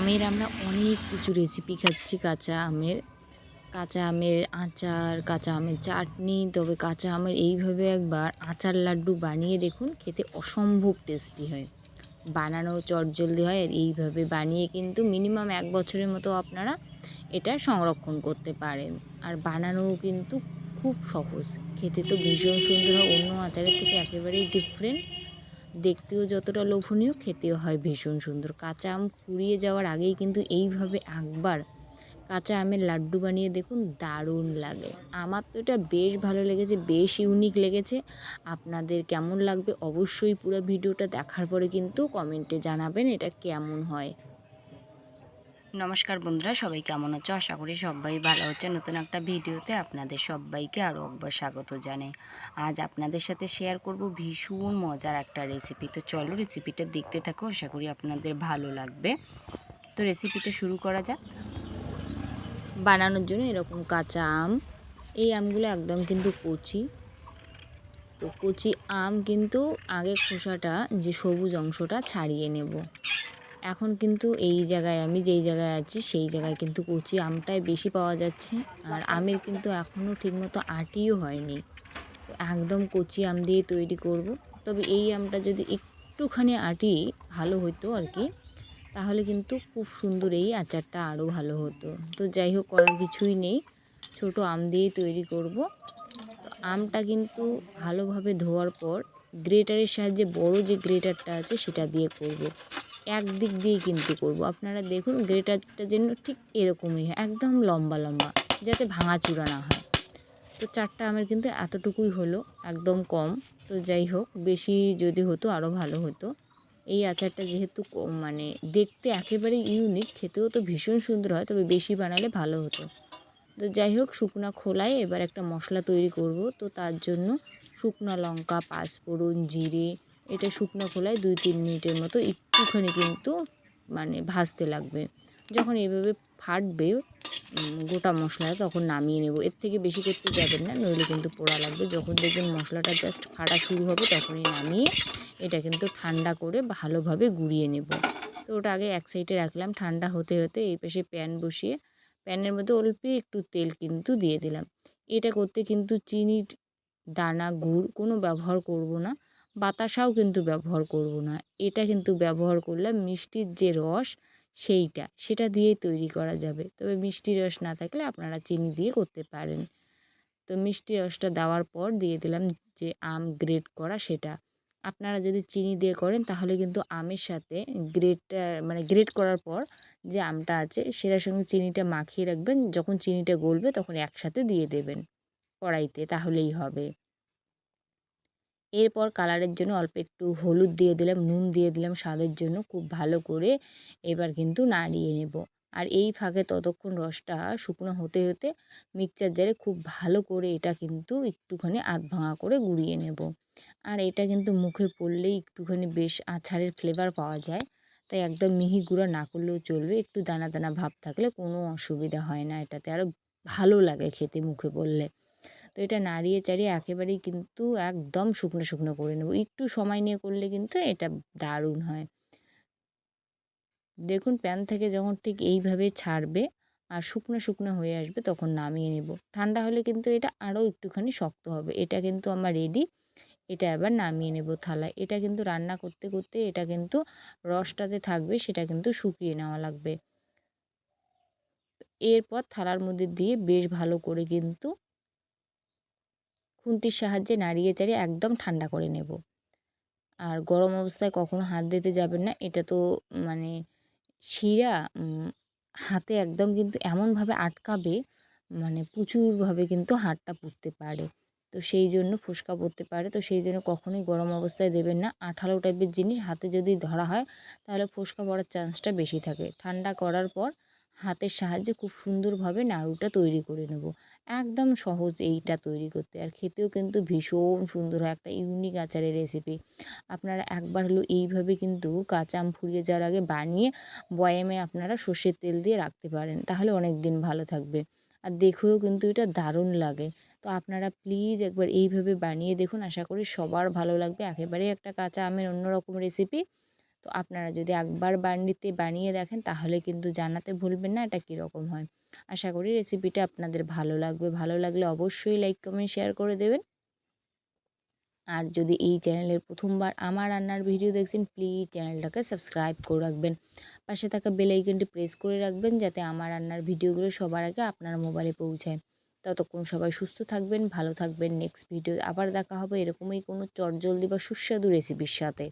আমের আমরা অনেক কিছু রেসিপি খাচ্ছি, কাঁচা আমের। কাঁচা আমের আচার, কাঁচা আমের চাটনি, তবে কাঁচা আমের এইভাবে একবার আচার লাড্ডু বানিয়ে দেখুন, খেতে অসম্ভব টেস্টি হয়। বানানো চটজলদি হয়, আর এইভাবে বানিয়ে কিন্তু মিনিমাম এক বছরের মতো আপনারা এটা সংরক্ষণ করতে পারেন। আর বানানোও কিন্তু খুব সহজ। খেতে তো ভীষণ সুন্দর হয়, অন্য আচারের থেকে একেবারেই ডিফারেন্ট দেখতেও যতটা লোভনীয়, খেতেও হয় ভীষণ সুন্দর। কাঁচা আম কুড়িয়ে যাওয়ার আগেই কিন্তু এইভাবে একবার কাঁচা আমের লাড্ডু বানিয়ে দেখুন, দারুণ লাগে। আমার তো এটা বেশ ভালো লেগেছে, বেশ ইউনিক লেগেছে। আপনাদের কেমন লাগবে অবশ্যই পুরো ভিডিওটা দেখার পরে কিন্তু কমেন্টে জানাবেন এটা কেমন হয়। নমস্কার বন্ধুরা, সবাই কেমন আছো? আশা করি সবাই ভালো হচ্ছে নতুন একটা ভিডিওতে আপনাদের সবাইকে আরও একবার স্বাগত জানাই। আজ আপনাদের সাথে শেয়ার করব ভীষণ মজার একটা রেসিপি তো চলো রেসিপিটা দেখতে থাকো, আশা করি আপনাদের ভালো লাগবে। তো রেসিপিটা শুরু করা যাক। বানানোর জন্য এরকম কাঁচা আম। এই আমগুলো একদম কিন্তু কচি। তো কচি আম কিন্তু আগে খোসাটা, যে সবুজ অংশটা ছাড়িয়ে নেব। এখন কিন্তু এই জায়গায় আমি যেই জায়গায় আছি, সেই জায়গায় কিন্তু কচি আমটাই বেশি পাওয়া যাচ্ছে। আর আমের কিন্তু এখনও ঠিকমতো আটিও হয়নি। তো একদম কচি আম দিয়ে তৈরি করব। তবে এই আমটা যদি একটুখানি আটি ভালো হতো আর কি, তাহলে কিন্তু খুব সুন্দর এই আচারটা আরও ভালো হতো। তো যাই হোক, করার কিছুই নেই। ছোট আম দিয়েই তৈরি করব। তো আমটা কিন্তু ভালোভাবে ধোয়ার পর, গ্রেটারের সাহায্যে বড় যে গ্রেটারটা আছে, সেটা দিয়ে করব। এক দিক দিয়ে কিন্তু করব। আপনারা দেখুন গ্রেটারটা যেন ঠিক এরকমই হয়, একদম লম্বা লম্বা, যাতে ভাঙা ভাঙাচুরা না হয়। তো চারটা আমের কিন্তু এতটুকুই হলো, একদম কম। তো যাই হোক, বেশি যদি হতো আরও ভালো হতো। এই আচারটা যেহেতু মানে দেখতে একেবারে ইউনিক খেতেও তো ভীষণ সুন্দর হয়, তবে বেশি বানালে ভালো হতো। তো যাই হোক, শুকনা খোলায় এবার একটা মশলা তৈরি করব। তো তার জন্য শুকনো লঙ্কা, পাঁচফোড়ন, জিরে এটা শুকনো খোলায় দুই, তিন মিনিটের মতো একটুখানি কিন্তু মানে ভাজতে লাগবে। যখন এভাবে ফাটবে গোটা মশলা তখন নামিয়ে নেব। এর থেকে বেশি করতে যাবেন না, নইলে কিন্তু পোড়া লাগবে। যখন দেখবেন মশলাটা জাস্ট ফাটা শুরু হবে, তখনই নামিয়ে এটা কিন্তু ঠান্ডা করে ভালোভাবে গুঁড়িয়ে নেব। তো ওটা আগে এক সাইডে রাখলাম, ঠান্ডা হতে হতে এই পাশে প্যান বসিয়ে, প্যানের মধ্যে অল্প একটু তেল কিন্তু দিয়ে দিলাম। এটা করতে কিন্তু চিনির দানা, গুড় কোনো ব্যবহার করব না। বাতাসাও কিন্তু ব্যবহার করব না। এটা কিন্তু ব্যবহার করলাম মিষ্টির যে রস সেইটা, সেটা দিয়েই তৈরি করা যাবে। তবে মিষ্টি রস না থাকলে আপনারা চিনি দিয়ে করতে পারেন। তো মিষ্টি রসটা দেওয়ার পর দিয়ে দিলাম যে আম গ্রেট করা সেটা। আপনারা যদি চিনি দিয়ে করেন তাহলে কিন্তু আমের সাথে গ্রেটটা মানে গ্রেট করার পর যে আমটা আছে সেটার সঙ্গে চিনিটা মাখিয়ে রাখবেন। যখন চিনিটা গলবে তখন একসাথে দিয়ে দেবেন কড়াইতে, তাহলেই হবে। এরপর কালারের জন্য অল্প একটু হলুদ দিয়ে দিলাম, নুন দিয়ে দিলাম স্বাদের জন্য খুব ভালো করে এবার কিন্তু নাড়িয়ে নেব। আর এই ফাঁকে ততক্ষণ রসটা শুকনো হতে হতে মিক্সচার জারে খুব ভালো করে এটা কিন্তু একটুখানি আধ ভাঙা করে গুঁড়িয়ে নেব। আর এটা কিন্তু মুখে পড়লেই একটুখানি বেশ আছাড়ের ফ্লেভার পাওয়া যায়। তাই একদম মিহি গুঁড়া না করলেও চলবে, একটু দানা দানা ভাব থাকলে কোনো অসুবিধা হয় না এটাতে। আরও ভালো লাগে খেতে মুখে পড়লে। তো এটা নাড়িয়ে চাড়িয়ে একেবারেই কিন্তু একদম শুকনো শুকনো করে নেব। একটু সময় নিয়ে করলে কিন্তু এটা দারুণ হয়। দেখুন, প্যান থেকে যখন ঠিক এইভাবে ছাড়বে আর শুকনো শুকনো হয়ে আসবে তখন নামিয়ে নেব। ঠান্ডা হলে কিন্তু এটা আরও একটুখানি শক্ত হবে। এটা কিন্তু আমার রেডি এটা এবার নামিয়ে নেব থালায়। এটা কিন্তু রান্না করতে করতে এটা কিন্তু রসটাতে থাকবে সেটা কিন্তু শুকিয়ে নেওয়া লাগবে। এরপর থালার মধ্যে দিয়ে বেশ ভালো করে কিন্তু খুন্তির সাহায্যে নাড়িয়ে চাড়িয়ে একদম ঠান্ডা করে নেব। আর গরম অবস্থায় কখনো হাত দিতে যাবেন না। এটা তো মানে শিরা হাতে একদম কিন্তু এমনভাবে আটকাবে মানে প্রচুরভাবে কিন্তু হাতটা পুড়তে পারে। তো সেই জন্য ফুসকা পড়তে পারে। তো সেই জন্য কখনোই গরম অবস্থায় দেবেন না। আঠালো টাইপের জিনিস হাতে যদি ধরা হয়, তাহলে ফুসকা পড়ার চান্সটা বেশি থাকে। ঠান্ডা করার পর হাতের সাহায্যে খুব সুন্দরভাবে নাড়ুটা তৈরি করে নেব। একদম সহজ এইটা তৈরি করতে। আর খেতেও কিন্তু ভীষণ সুন্দর হয়, একটা ইউনিক আচারের রেসিপি আপনারা একবার হলো এইভাবে কিন্তু কাঁচা আম ফুরিয়ে যাওয়ার আগে বানিয়ে বয়ামে আপনারা সর্ষের তেল দিয়ে রাখতে পারেন, তাহলে অনেক দিন ভালো থাকবে। আর দেখেও কিন্তু এটা দারুণ লাগে। তো আপনারা প্লিজ একবার এইভাবে বানিয়ে দেখুন। আশা করি সবার ভালো লাগবে। একেবারেই একটা কাঁচা আমের অন্যরকম রেসিপি তো আপনারা যদি একবার বাড়িতে বানিয়ে দেখেন, তাহলে কিন্তু জানাতে ভুলবেন না এটা কীরকম হয়। আশা করি রেসিপিটা আপনাদের ভালো লাগবে। ভালো লাগলে অবশ্যই লাইক কমেন্ট শেয়ার করে দেবেন। আর যদি এই চ্যানেলের প্রথমবার আমার রান্নার ভিডিও দেখছেন প্লিজ চ্যানেলটাকে সাবস্ক্রাইব করে রাখবেন। পাশে থাকা বেল আইকনটি প্রেস করে রাখবেন, যাতে আমার রান্নার ভিডিওগুলো সবার আগে আপনার মোবাইলে পৌঁছায়। ততক্ষণ সবাই সুস্থ থাকবেন, ভালো থাকবেন। নেক্সট ভিডিও আবার দেখা হবে এরকমই কোনো চটজলদি বা সুস্বাদু রেসিপির সাথে।